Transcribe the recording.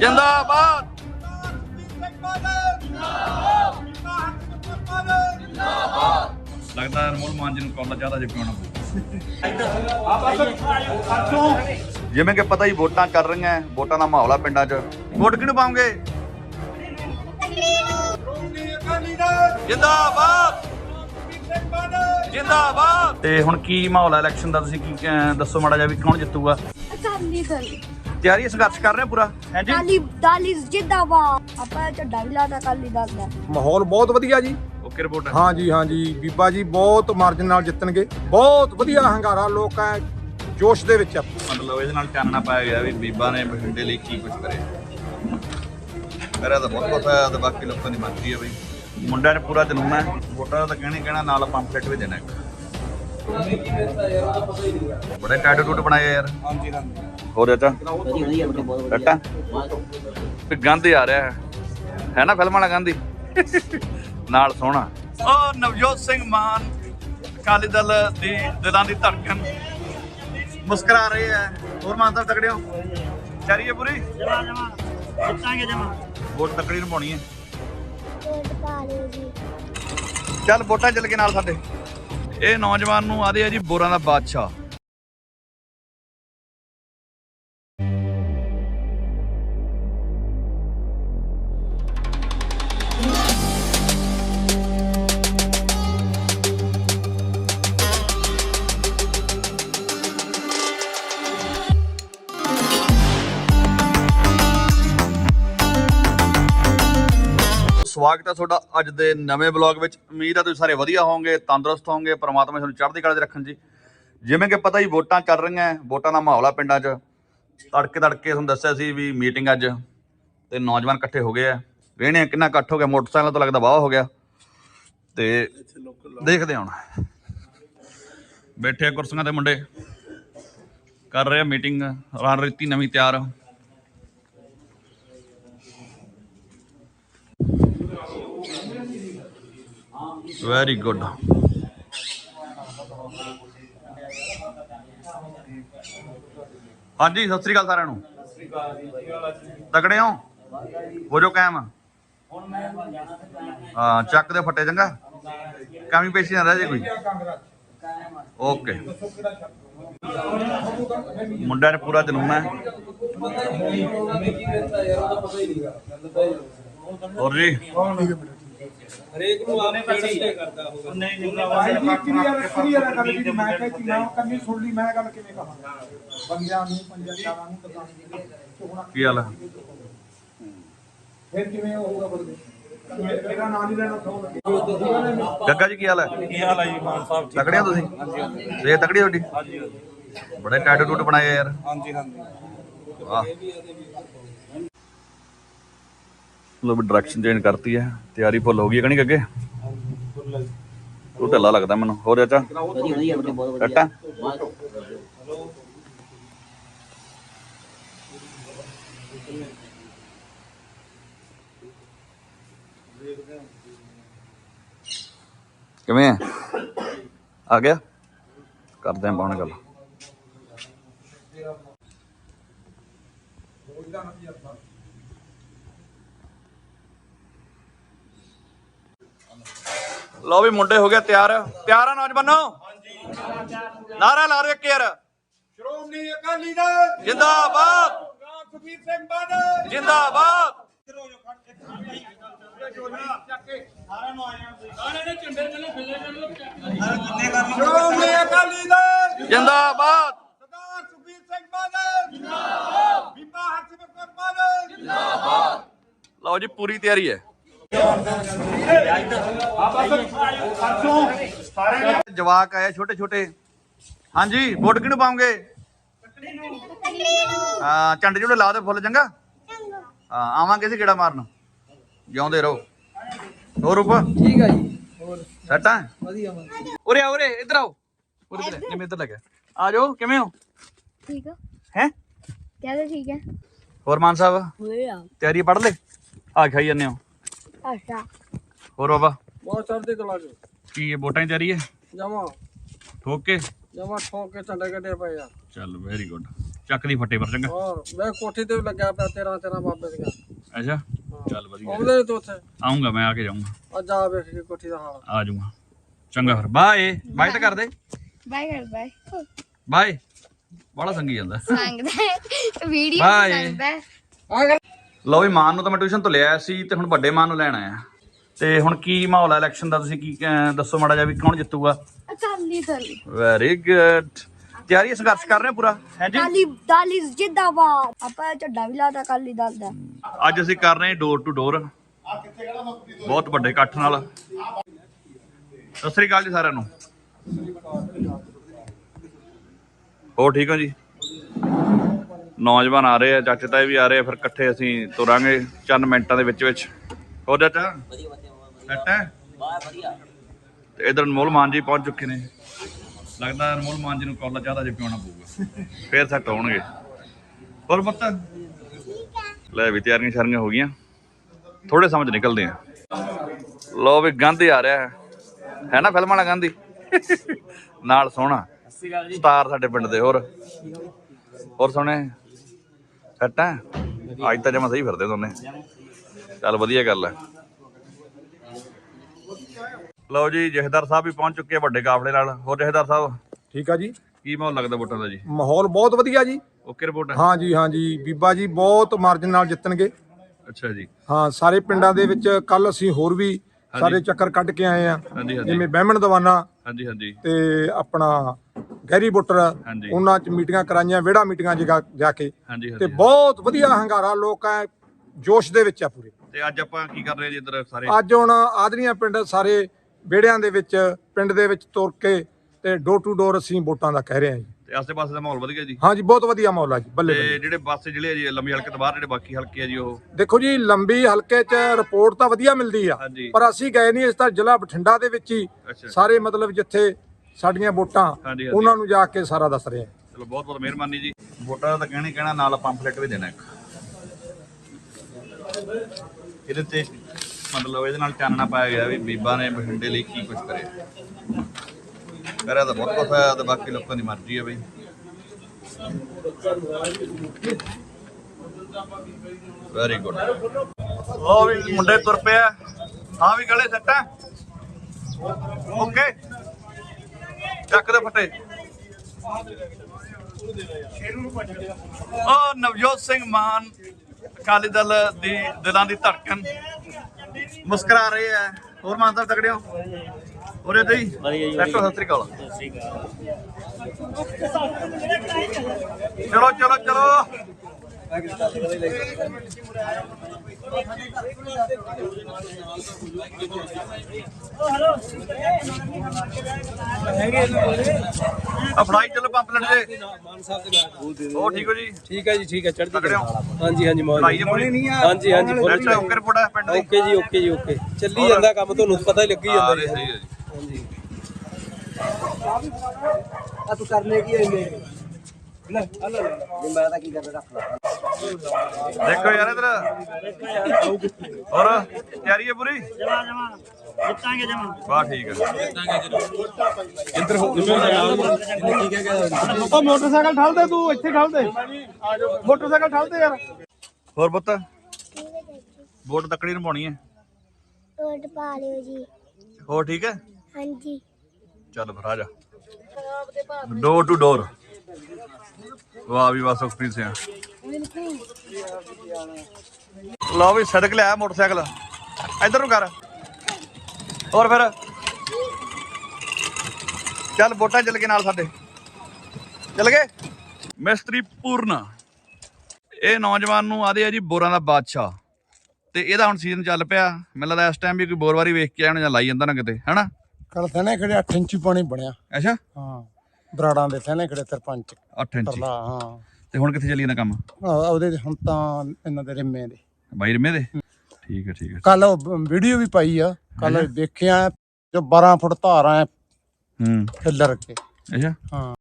ਜਿੰਦਾਬਾਦ। ਲੱਗਦਾ ਅਨਮੋਲ ਮਾਨ ਜੀ ਨੂੰ ਕਾਲਜ ਜ਼ਿਆਦਾ ਜਿਪਾਉਣਾ ਪਊ। ਜਿਵੇਂ ਕਿ ਪਤਾ ਹੀ ਵੋਟਾਂ ਚੱਲ ਰਹੀਆਂ ਹੈ, ਵੋਟਾਂ ਦਾ ਮਾਹੌਲ ਆ ਪਿੰਡਾਂ 'ਚ। ਵੋਟ ਕਿਹਨੂੰ ਪਾਉਂਗੇ? ਜਿੰਦਾਬਾਦ। ਜਿੰਦਾਬਾਦ। ਤੇ ਹੁਣ ਕੀ ਮਾਹੌਲ ਹੈ ਇਲੈਕਸ਼ਨ ਦਾ? ਤੁਸੀਂ ਕੀ ਦੱਸੋ ਮਾੜਾ ਜਿਹਾ ਵੀ ਕੌਣ ਜਿੱਤੂਗਾ? ਅਕਾਲੀ ਦਲ। ਤਿਆਰੀ ਹੈ ਸੰਘਰਸ਼ ਕਰ ਰਹੇ ਹੋ ਪੂਰਾ? ਹਾਂਜੀ। ਅਕਾਲੀ ਦਲ ਜਿੰਦਾਬਾਦ। ਆਪਾਂ ਝੰਡਾ ਵੀ ਲਾਦਾ ਅਕਾਲੀ ਦਲ ਦਾ। ਮਾਹੌਲ ਬਹੁਤ ਵਧੀਆ ਜੀ। ਓਕੇ ਰਿਪੋਰਟ ਹਾਂਜੀ ਹਾਂਜੀ। ਬੀਬਾ ਜੀ ਬਹੁਤ ਮਾਰਜਨ ਨਾਲ ਜਿੱਤਣਗੇ। ਬਹੁਤ ਵਧੀਆ ਹੰਗਾਰਾ ਲੋਕ ਐ ਜੋਸ਼ ਦੇ ਵਿੱਚ ਆ। ਮਤਲਬ ਇਹਦੇ ਨਾਲ ਚਾਨਣਾ ਪਾਇਆ ਗਿਆ ਵੀ ਬੀਬਾ ਨੇ ਬਠਿੰਡੇ ਲਈ ਕੀ ਕੁਝ ਕਰਿਆ। ਮੇਰਾ ਤਾਂ ਬਹੁਤ ਪਤਾ ਹੈ ਤੇ ਬਾਕੀ ਲੋਕਾਂ ਦੀ ਮਰਜ਼ੀ ਹੈ ਬਈ। ਮੁੰਡਿਆਂ ਨੇ ਪੂਰਾ ਜਨੂਨ ਹੈ ਵੋਟਾਂ ਦਾ ਤਾਂ ਕਹਿਣਾ ਹੀ ਕਹਿਣਾ ਨਾਲ ਪੰਪਲੇਟ ਵੀ ਦੇਣਾ ਇੱਕ। ਬੜੇ ਟੈਟੂ ਟੂਟ ਬਣਾਏ ਯਾਰ। ਹਾਂਜੀ ਹਾਂਜੀ। ਹੋਰ ਚਾਚਾ? ਟੱਟਾ ਵੀ ਗਾਂਧੀ ਆ ਰਿਹਾ ਹੈ। ਹੈ ਨਾ ਫਿਲਮ ਵਾਲਾ ਗਾਂਧੀ? ਨਾਲ ਸੋਹਣਾ। ਉਹ ਨਵਜੋਤ ਸਿੰਘ ਮਾਨ ਅਕਾਲੀ ਦਲ ਦੀ ਦਿਲਾਂ ਦੀ ਧੜਕਣ। ਮੁਸਕਰਾ ਰਹੇ ਹੈ ਹੋਰ ਮਾਨ ਸਾਹਿਬ ਤਕੜੇ ਹੋ? ਚਾਰੀਏ ਪੂਰੀ? ਜਮਾ ਜਮਾ। ਜਿੱਤਾਂਗੇ ਜਮਾ। ਵੋਟ ਤਕੜੀ ਨੂੰ ਪਾਉਣੀ ਹੈ ਚੱਲ ਵੋਟਾਂ ਚੱਲ ਕੇ ਨਾਲ ਸਾਡੇ। ਇਹ ਨੌਜਵਾਨ ਨੂੰ ਆਦੇ ਆ ਜੀ ਬੋਰਾਂ ਦਾ ਬਾਦਸ਼ਾਹ। ਸਵਾਗਤ ਹੈ ਤੁਹਾਡਾ ਅੱਜ ਦੇ ਨਵੇਂ ਬਲੌਗ ਵਿੱਚ। ਉਮੀਦ ਹੈ ਤੁਸੀਂ ਸਾਰੇ ਵਧੀਆ ਹੋਵੋਗੇ, ਤੰਦਰੁਸਤ ਹੋਵੋਗੇ, ਪ੍ਰਮਾਤਮਾ ਤੁਹਾਨੂੰ ਚੜ੍ਹਦੀ ਕਲਾ 'ਚ ਰੱਖਣ ਜੀ। ਜਿਵੇਂ ਕਿ ਪਤਾ ਹੀ ਵੋਟਾਂ ਚੱਲ ਰਹੀਆਂ, ਵੋਟਾਂ ਦਾ ਮਾਹੌਲ ਆ ਪਿੰਡਾਂ 'ਚ। ਤੜਕੇ ਤੜਕੇ ਤੁਹਾਨੂੰ ਦੱਸਿਆ ਸੀ ਵੀ ਮੀਟਿੰਗ ਅੱਜ, ਤੇ ਨੌਜਵਾਨ ਇਕੱਠੇ ਹੋ ਗਏ ਆ। ਵੇਹਣੇ ਕਿੰਨਾ ਇਕੱਠ ਹੋ ਗਿਆ, ਮੋਟਰਸਾਈਕਲ ਤੋਂ ਲੱਗਦਾ ਵਾਹ ਹੋ ਗਿਆ। ਤੇ ਦੇਖਦੇ ਹੁਣ। ਬੈਠੇ ਆ ਕੁਰਸੀਆਂ ਤੇ ਮੁੰਡੇ। ਕਰ ਰਹੇ ਮੀਟਿੰਗ ਰਣਨੀਤੀ ਨਵੀਂ ਤਿਆਰ। ਵੈਰੀ ਗੁੱਡ ਹਾਂਜੀ, ਸਤਿ ਸ੍ਰੀ ਅਕਾਲ ਸਾਰਿਆਂ ਨੂੰ। ਤਕੜੇ ਹੋ? ਹੋ ਜੋ ਕਾਇਮ। ਹਾਂ, ਚੱਕ ਦੇ ਫੱਟੇ ਚੰਗਾ। ਕਮੀ ਪੇਸ਼ੀ ਨਾ ਰਹਿ ਜੇ ਕੋਈ। ਓਕੇ। ਮੁੰਡਿਆਂ ਨੇ ਪੂਰਾ ਜਨੂਨ ਹੈ। ਹੋਰ ਜੀ? ਹਰੇਕ ਨੂੰ ਆਪਨੇ ਕਿਹੜੀ ਕਰਦਾ ਹੋਗਾ ਨਹੀਂ ਨਹੀਂ ਭਾਈ ਜੀ ਕਲੀਅਰ ਕਲੀਅਰ ਗੱਲ ਕੀਤੀ? ਮੈਂ ਕਹੀ ਮੈਂ ਕੰਨੀ ਸੁਣ ਲਈ ਮੈਂ ਗੱਲ ਕਿਵੇਂ ਕਹਾਂ? ਬੰਦਿਆਂ ਨੂੰ ਪੰਜਾਂ ਚਾਰਾਂ ਨੂੰ ਹੁਣ ਕੀ ਹਾਲ ਹੈ ਫਿਰ ਕਿਵੇਂ ਹੋਊਗਾ ਬੰਦੇ? ਮੇਰਾ ਲੈਣਾ ਗੱਗਾ ਜੀ ਕੀ ਹਾਲ ਹੈ ਕੀ ਹਾਲ ਹੈ ਜੀ? ਮਾਨ ਸਾਹਿਬ ਤਕੜੇ ਹੋ ਤੁਸੀਂ? ਸੇ ਤਕੜੀ ਤੁਹਾਡੀ ਹਾਂਜੀ ਬੜੇ ਟੈਟੂ ਟੂਟ ਬਣਾਏ ਯਾਰ। ਹਾਂਜੀ ਹਾਂਜੀ। ਵਾਹ। ਵੀ ਡਾਇਰੈਕਸ਼ਨ ਚੇਂਜ ਕਰਤੀ ਹੈ। ਤਿਆਰੀ ਫੁੱਲ ਹੋ ਗਈ ਹੈ ਕਣੀ ਅੱਗੇ? ਉਹ ਢਿੱਲਾ ਲੱਗਦਾ ਮੈਨੂੰ। ਹੋਰ ਚਾਚਾ? ਵਧੀਆ ਵਧੀਆ ਬੇਟੇ ਬਹੁਤ ਵਧੀਆ। ਟੱਟਾ? ਕਿਵੇਂ ਆ ਗਿਆ? ਕਰਦੇ ਆਂ ਬਾਣ ਗੱਲ। ਲਓ ਵੀ ਮੁੰਡੇ ਹੋ ਗਏ ਤਿਆਰ। ਤਿਆਰ ਆ ਨੌਜਵਾਨੋ? ਹਾਂਜੀ ਨਾਰਾ ਲਾ ਰਹੇ ਯਾਰ ਸ਼੍ਰੋਮਣੀ ਅਕਾਲੀ ਦਲ। ਜਿੰਦਾਬਾਦ। ਸੁਖਬੀਰ ਸਿੰਘ ਬਾਦਲ। ਜਿੰਦਾਬਾਦ। ਸ਼੍ਰੋਮਣੀ ਅਕਾਲੀ ਦਲ। ਜਿੰਦਾਬਾਦ। ਸਰਦਾਰ ਸੁਖਬੀਰ ਸਿੰਘ ਬਾਦਲ। ਜਿੰਦਾਬਾਦ। ਬੀਬਾ ਹਰਸਿਮਰਤ ਕੌਰ ਬਾਦਲ। ਲਓ ਜੀ ਪੂਰੀ ਤਿਆਰੀ ਹੈ। ਜਵਾਕ ਆਏ ਛੋਟੇ ਛੋਟੇ। ਹਾਂਜੀ ਵੋਟ ਕਿਹਨੂੰ ਪਾਉਂਗੇ? ਹਾਂ ਝੰਡੇ ਝੁੰਡੇ ਲਾ ਦੇ ਫੁੱਲ ਚੰਗਾ? ਹਾਂ ਆਵਾਂਗੇ ਸੀ ਕਿਹੜਾ ਮਾਰਨ। ਜਿਉਂਦੇ ਰਹੋ। ਹੋਰ ਰੂਪ? ਠੀਕ ਹੈ ਜੀ। ਹੋਰ। ਸੈਟ? ਆ ਵਧੀਆ। ਉਰੇ ਆ ਉਰੇ ਇੱਧਰ ਆਓ। ਉਰੇ ਇੱਧਰ ਜਿਵੇਂ ਇੱਧਰ ਲੱਗਿਆ ਆ। ਜਾਓ ਕਿਵੇਂ ਹੋ? ਠੀਕ ਆ। ਹੈ? ਕਹਿੰਦੇ ਠੀਕ ਹੈ ਹੋਰ ਮਾਨ ਸਾਹਿਬ? ਤਿਆਰੀ ਪੜ ਲੈ? ਆ ਖਾਈ ਜਾਂਦੇ ਹੋ। ਅੱਛਾ ਹੋਰ ਬਾਬਾ ਬਹੁਤ ਚੜ੍ਹਦੀ ਕਲਾ ਚ ਕੀ ਇਹ ਵੋਟਾਂ ਦੀ ਤਿਆਰੀ ਹੈ ਜਮਾ ਠੋਕ ਕੇ ਜਮਾ ਠੋਕ ਕੇ ਝੰਡੇ ਕੱਢੇ ਪਏ ਆ ਚੱਲ ਵੈਰੀ ਗੁੱਡ ਚੱਕ ਦੀ ਫੱਟੇ ਪਰ ਚੰਗਾ ਹੋਰ ਮੈਂ ਕੋਠੀ ਤੇ ਵੀ ਲੱਗਿਆ ਪਿਆ ਤੇਰਾ ਤੇਰਾ ਬਾਬੇ ਦੀਆਂ ਅੱਛਾ ਚੱਲ ਵਧੀਆ ਆਉਂਦੇ ਤੂੰ ਉੱਥੇ ਆਉਂਗਾ ਮੈਂ ਆ ਕੇ ਜਾਊਂਗਾ ਅੱਜ ਆ ਵੇਖ ਕੇ ਕੋਠੀ ਦਾ ਹਾਲ ਆ ਜਾਊਂਗਾ ਚੰਗਾ ਫਿਰ ਬਾਏ ਬਾਏ ਤਾਂ ਕਰ ਦੇ ਬਾਈ ਕਰ ਬਾਈ ਬਾਏ ਬੜਾ ਸੰਗੀ ਜਾਂਦਾ ਸੰਗਦਾ ਵੀਡੀਓ Bye. ਸੰਗਦਾ ਲਓ ਵੀ ਮਾਨ ਨੂੰ ਤਾਂ ਮੈਂ ਟਿਊਸ਼ਨ ਤੋਂ ਲਿਆ ਸੀ ਤੇ ਹੁਣ ਵੱਡੇ ਮਾਨ ਨੂੰ ਲੈਣ ਆਇਆ। ਤੇ ਹੁਣ ਕੀ ਮਾਹੌਲ ਹੈ ਇਲੈਕਸ਼ਨ ਦਾ? ਤੁਸੀਂ ਕੀ ਅਹ, ਦੱਸੋ ਮਾੜਾ ਜਿਹਾ ਵੀ ਕੌਣ ਜਿੱਤੂਗਾ? ਅਕਾਲੀ ਦਲ। ਵੈਰੀ ਗੁੱਡ ਤਿਆਰੀ ਸੰਘਰਸ਼ ਕਰ ਰਹੇ ਹੋ ਪੂਰਾ? ਹੈ ਜੀ? ਅਕਾਲੀ ਦਲ ਇਸ ਜਿੰਦਾਬਾਦ। ਆਪਾਂ ਝੰਡਾ ਵੀ ਲਾਤਾ ਅਕਾਲੀ ਦਲ ਦਾ। ਅੱਜ ਅਸੀਂ ਕਰ ਰਹੇ ਡੋਰ ਟੂ ਡੋਰ ਬਹੁਤ ਵੱਡੇ ਇਕੱਠ ਨਾਲ। ਸਤਿ ਸ੍ਰੀ ਅਕਾਲ ਜੀ ਸਾਰਿਆਂ ਨੂੰ। ਹੋ ਠੀਕ ਹੋ ਜੀ? ਨੌਜਵਾਨ ਆ ਰਹੇ ਆ ਚਾਚੇ ਤਾਏ ਵੀ ਆ ਰਹੇ ਆ ਫਿਰ ਇਕੱਠੇ ਅਸੀਂ ਤੁਰਾਂਗੇ ਚੰਦ ਮਿੰਟਾਂ ਦੇ ਵਿੱਚ ਵਿੱਚ। ਹੋ ਚਾਚਾ? ਵਧੀਆ ਵਧੀਆ ਵਧੀਆ ਤੇ ਇਧਰ ਅਨਮੋਲ ਮਾਨ ਜੀ ਪਹੁੰਚ ਚੁੱਕੇ ਨੇ। ਲੱਗਦਾ ਅਨਮੋਲ ਮਾਨ ਜੀ ਨੂੰ ਕੌਲਾ ਚਾਹਦਾ ਜੇ ਪਿਉਣਾ ਪਊਗਾ। ਫੇਰ ਸੈੱਟ ਹੋਣਗੇ। ਹੋਰ ਪਤਾ? ਲੈ ਵੀ ਤਿਆਰੀਆਂ ਸ਼ਾਰੀਆਂ ਹੋ ਗਈਆਂ। ਥੋੜੇ ਸਮਝ ਨਿਕਲਦੇ ਆ। ਲੋ ਵੀ ਗਾਂਧੀ ਆ ਰਿਹਾ। ਹੈ ਹੈ ਨਾ ਫਿਲਮ ਵਾਲਾ ਗਾਂਧੀ? ਨਾਲ ਸੋਹਣਾ। ਸਟਾਰ ਸਾਡੇ ਪਿੰਡ ਦੇ ਹੋਰ? ਹੋਰ ਸੋਹਣੇ? ਸੱਟ ਹੈ? ਅੱਜ ਤਾਂ ਜਮਾ ਸਹੀ ਫਿਰਦੇ ਦੋਨੇ। ਚੱਲ ਵਧੀਆ ਗੱਲ ਹੈ। ਲਓ ਜੀ ਜਹੇਦਾਰ ਸਾਹਿਬ ਵੀ ਪਹੁੰਚ ਚੁੱਕੇ ਆ ਵੱਡੇ ਕਾਫਲੇ ਨਾਲ। ਹੋਰ ਜਹੇਦਾਰ ਸਾਹਿਬ? ਠੀਕ ਆ ਜੀ। ਕੀ ਮਾਹੌਲ ਲੱਗਦਾ ਵੋਟਾਂ ਦਾ ਜੀ? ਮਾਹੌਲ ਬਹੁਤ ਵਧੀਆ ਜੀ। ਓਕੇ ਰਿਪੋਰਟ ਹੈ। ਹਾਂ ਜੀ ਹਾਂ ਜੀ। ਬੀਬਾ ਜੀ ਬਹੁਤ ਮਾਰਜਨ ਨਾਲ ਜਿੱਤਣਗੇ। ਅੱਛਾ ਜੀ। ਹਾਂ ਸਾਰੇ ਪਿੰਡਾਂ ਦੇ ਵਿੱਚ ਕੱਲ ਅਸੀਂ ਹੋਰ ਵੀ ਸਾਰੇ ਚੱਕਰ ਕੱਢ ਕੇ ਆਏ ਆ। ਹਾਂਜੀ ਹਾਂਜੀ। ਜਿਵੇਂ ਬਹਿਮਣ ਦਵਾਨਾ ਹਾਂਜੀ ਹਾਂਜੀ। ਤੇ ਆਪਣਾ ਗਹਿਰੀ ਬੁੱਟਰ ਹਾਂਜੀ। ਉਹਨਾਂ ਚ ਮੀਟਿੰਗਾਂ ਕਰਾਈਆਂ ਵਿਹੜਾ ਮੀਟਿੰਗਾਂ ਜਗਾ ਜਾ ਕੇ। ਹਾਂਜੀ ਤੇ ਹਾਂਜੀ ਬਹੁਤ ਵਧੀਆ ਹੰਗਾਰਾ ਲੋਕ ਜੋਸ਼ ਦੇ ਵਿੱਚ ਆ ਪੂਰੇ। ਤੇ ਅੱਜ ਆਪਾਂ ਕੀ ਕਰ ਰਹੇ ਜੀ ਇੱਧਰ ਸਾਰੇ? ਅੱਜ ਹੁਣ ਆਦਰੀਆਂ ਪਿੰਡ ਸਾਰੇ ਵਿਹੜਿਆਂ ਦੇ ਵਿੱਚ ਪਿੰਡ ਦੇ ਵਿੱਚ ਤੁਰ ਕੇ ਤੇ ਡੋਰ ਟੂ ਡੋਰ ਅਸੀਂ ਵੋਟਾਂ ਦਾ ਕਹਿ ਰਹੇ ਹਾਂ ਜੀ। ਤੇ ਆਸੇ-ਪਾਸੇ ਦਾ ਮਾਹੌਲ ਵਧੀਆ ਜੀ? ਹਾਂ ਜੀ ਬਹੁਤ ਵਧੀਆ ਮਾਹੌਲ ਆ ਜੀ ਬੱਲੇ ਬੱਲੇ। ਤੇ ਜਿਹੜੇ ਪਾਸੇ ਜਿਹੜੇ ਆ ਜੀ ਲੰਬੀ ਹਲਕੇ ਤੋਂ ਬਾਹਰ ਜਿਹੜੇ ਬਾਕੀ ਹਲਕੇ ਆ ਜੀ ਉਹ? ਦੇਖੋ ਜੀ ਲੰਬੀ ਹਲਕੇ 'ਚ ਰਿਪੋਰਟ ਤਾਂ ਵਧੀਆ ਮਿਲਦੀ ਆ ਹਾਂਜੀ। ਪਰ ਅਸੀਂ ਗਏ ਨਹੀਂ ਇਸ ਤਾਂ ਜ਼ਿਲ੍ਹਾ ਬਠਿੰਡਾ ਦੇ ਵਿੱਚ ਹੀ। ਅੱਛਾ। ਸਾਰੇ ਮਤਲਬ ਜਿੱਥੇ ਸਾਡੀਆਂ ਵੋਟਾਂ ਹਾਂਜੀ ਹਾਂਜੀ। ਉਹਨਾਂ ਨੂੰ ਜਾ ਕੇ ਸਾਰਾ ਦੱਸ ਰਹੇ ਆ ਚਲੋ ਬਹੁਤ ਬਹੁਤ ਮਿਹਰਬਾਨੀ ਜੀ। ਵੋਟਾਂ ਦਾ ਤਾਂ ਕਹਿਣੀ ਕਹਿਣਾ ਨਾਲ ਪੰਫਲੇਟ ਵੀ ਦੇਣਾ ਇੱਕ। ਇਹਦੇ ਤੇ ਮਤਲਬ ਇਹਦੇ ਨਾਲ ਚਾਨਣਾ ਪਾਇਆ ਗਿਆ ਵੀ ਬੀਬਾ ਨੇ ਬਠਿੰਡੇ ਲਈ ਕੀ ਕੁਝ ਕਰਿਆ। ਕਰਿਆ ਤਾਂ ਬਹੁਤ ਕੁਝ ਹੈ ਤੇ ਬਾਕੀ ਲੋਕਾਂ ਦੀ ਮਰਜ਼ੀ ਹੈ ਬਈ। ਵੈਰੀ ਗੁੱਡ ਉਹ ਵੀ ਮੁੰਡੇ ਤੁਰ ਪਿਆ ਹਾਂ ਵੀ ਗਲੇ ਸੱਟਾ। ਓਕੇ। ਚੱਕ ਦੇ ਫਟੇ। ਉਹ ਨਵਜੋਤ ਸਿੰਘ ਮਾਨ ਅਕਾਲੀ ਦਲ ਦੀ ਦਿਲਾਂ ਦੀ ਧੜਕਣ। ਮੁਸਕਰਾ ਰਹੇ ਆ। ਹੋਰ ਮਾਨ ਸਾਹਿਬ ਤਕੜੇ ਹੋ? ਹੋਰੇ ਤੇ ਹੀ। ਸੈਟੋ ਸਤਿ ਸ੍ਰੀ ਅਕਾਲ। ਚਲੋ ਚਲੋ ਚਲੋ। ਆ ਫੜਾਈ ਚਲੋ ਪੰਪ ਮਾਨ ਸਾਹਿਬ ਦੇ ਨਾਲ ਹੋਰ ਠੀਕ ਹੋ ਜੀ? ਠੀਕ ਹੈ ਜੀ ਠੀਕ ਹੈ ਚੜ੍ਹਦੀ ਹੋ? ਹਾਂਜੀ ਹਾਂਜੀ ਮੌਜ ਹਾਂਜੀ ਹਾਂਜੀ ਓਕੇ ਰਿਪੋਰਟ ਹੈ ਪਿੰਡ ਦੀ ਓਕੇ ਜੀ ਓਕੇ ਜੀ ਓਕੇ। ਚੱਲੀ ਜਾਂਦਾ ਕੰਮ ਤੁਹਾਨੂੰ ਪਤਾ ਹੀ ਲੱਗੀ ਹਾਂ ਜਾਂਦਾ ਜੀ, ਜੀ ਸਹੀ ਹੈ ਜੀ। ਆ ਤੂੰ ਕਰਨੇ ਕੀ ਆਈ ਮੇਰੇ ਲੈ ਆ ਲੈ ਲੈ। ਮੈਂ ਤਾਂ ਕੀ ਕਰਦਾ ਰੱਖ ਲਾ। ਦੇਖੋ ਯਾਰ ਇਧਰ। ਹੋਰ ਤਿਆਰੀ ਹੈ ਪੂਰੀ? ਜਮਾ ਜਮਾ ਜਿੱਤਾਂਗੇ ਜਮਾ ਵਾਹ ਠੀਕ ਹੈ। ਉਹ ਮੋਟਰਸਾਈਕਲ ਠਾਲ ਦੇ ਤੂੰ ਇੱਥੇ ਠਾਲ ਦੇ ਮੋਟਰਸਾਈਕਲ ਠਾਲ ਦੇ ਯਾਰ। ਹੋਰ ਪੁੱਤ? ਵੋਟ ਤੱਕੜੀ ਨੂੰ ਪਾਉਣੀ ਹੈ। ਵੋਟ ਪਾ ਲਿਓ ਜੀ। ਹੋਰ ਠੀਕ ਹੈ? ਹਾਂਜੀ। ਚੱਲ ਫਿਰ ਆ ਜਾ। ਡੋਰ ਟੂ ਡੋਰ ਵਾਹ ਵੀ ਵਾਹ ਸੁਖਪ੍ਰੀਤ ਸਿੰਘ। ਲਓ ਵੀ ਸੜਕ ਲਿਆ ਮੋਟਰਸਾਈਕਲ। ਇੱਧਰ ਨੂੰ ਕਰ। ਹੋਰ ਫਿਰ। ਚੱਲ ਵੋਟਾਂ ਚੱਲ ਗਏ ਨਾਲ ਸਾਡੇ। ਚੱਲ ਗਏ? ਮਿਸਤਰੀ ਪੂਰਨ। ਇਹ ਨੌਜਵਾਨ ਨੂੰ ਆਦੇ ਆ ਜੀ ਬੋਰਾਂ ਦਾ ਬਾਦਸ਼ਾਹ। ਤੇ ਇਹਦਾ ਹੁਣ ਸੀਜ਼ਨ ਚੱਲ ਪਿਆ। ਮੈਨੂੰ ਲੱਗਦਾ ਇਸ ਟਾਈਮ ਵੀ ਕੋਈ ਬੋਰ ਵਾਰੀ ਵੇਖ ਕੇ ਆਉਣਾ ਜਾਂ ਲਾਈ ਜਾਂਦਾ ਨਾ ਕਿਤੇ ਹੈਨਾ? ਕੱਲ ਥਨੇ ਖੜੇ 8 ਇੰਚੀ ਪਾਣੀ ਬਣਿਆ। ਅੱਛਾ। ਹਾਂ। ਬਰਾੜਾਂ ਦੇ ਥਨੇ ਖੜੇ ਸਰਪੰਚ। 8 ਇੰਚ। ਹਾਂ। ਤੇ ਹੁਣ ਕਿੱਥੇ ਚੱਲੀ ਜਾਂਦਾ ਕੰਮ? ਆਹ, ਉਹਦੇ ਹੁਣ ਤਾਂ ਇਹਨਾਂ ਦੇ ਰਿੰਮੇ ਦੇ। ਬਾਈ ਰਮੇ ਦੇ? ਠੀਕ ਹੈ ਠੀਕ ਹੈ। ਕੱਲ ਵੀਡੀਓ ਵੀ ਪਾਈ ਆ। ਕੱਲ ਦੇਖਿਆ ਜੋ 12 ਫੁੱਟ ਧਾਰਾਂ ਹੂੰ। ਫਿਲਰ ਕੇ। ਅੱਛਾ। ਹਾਂ।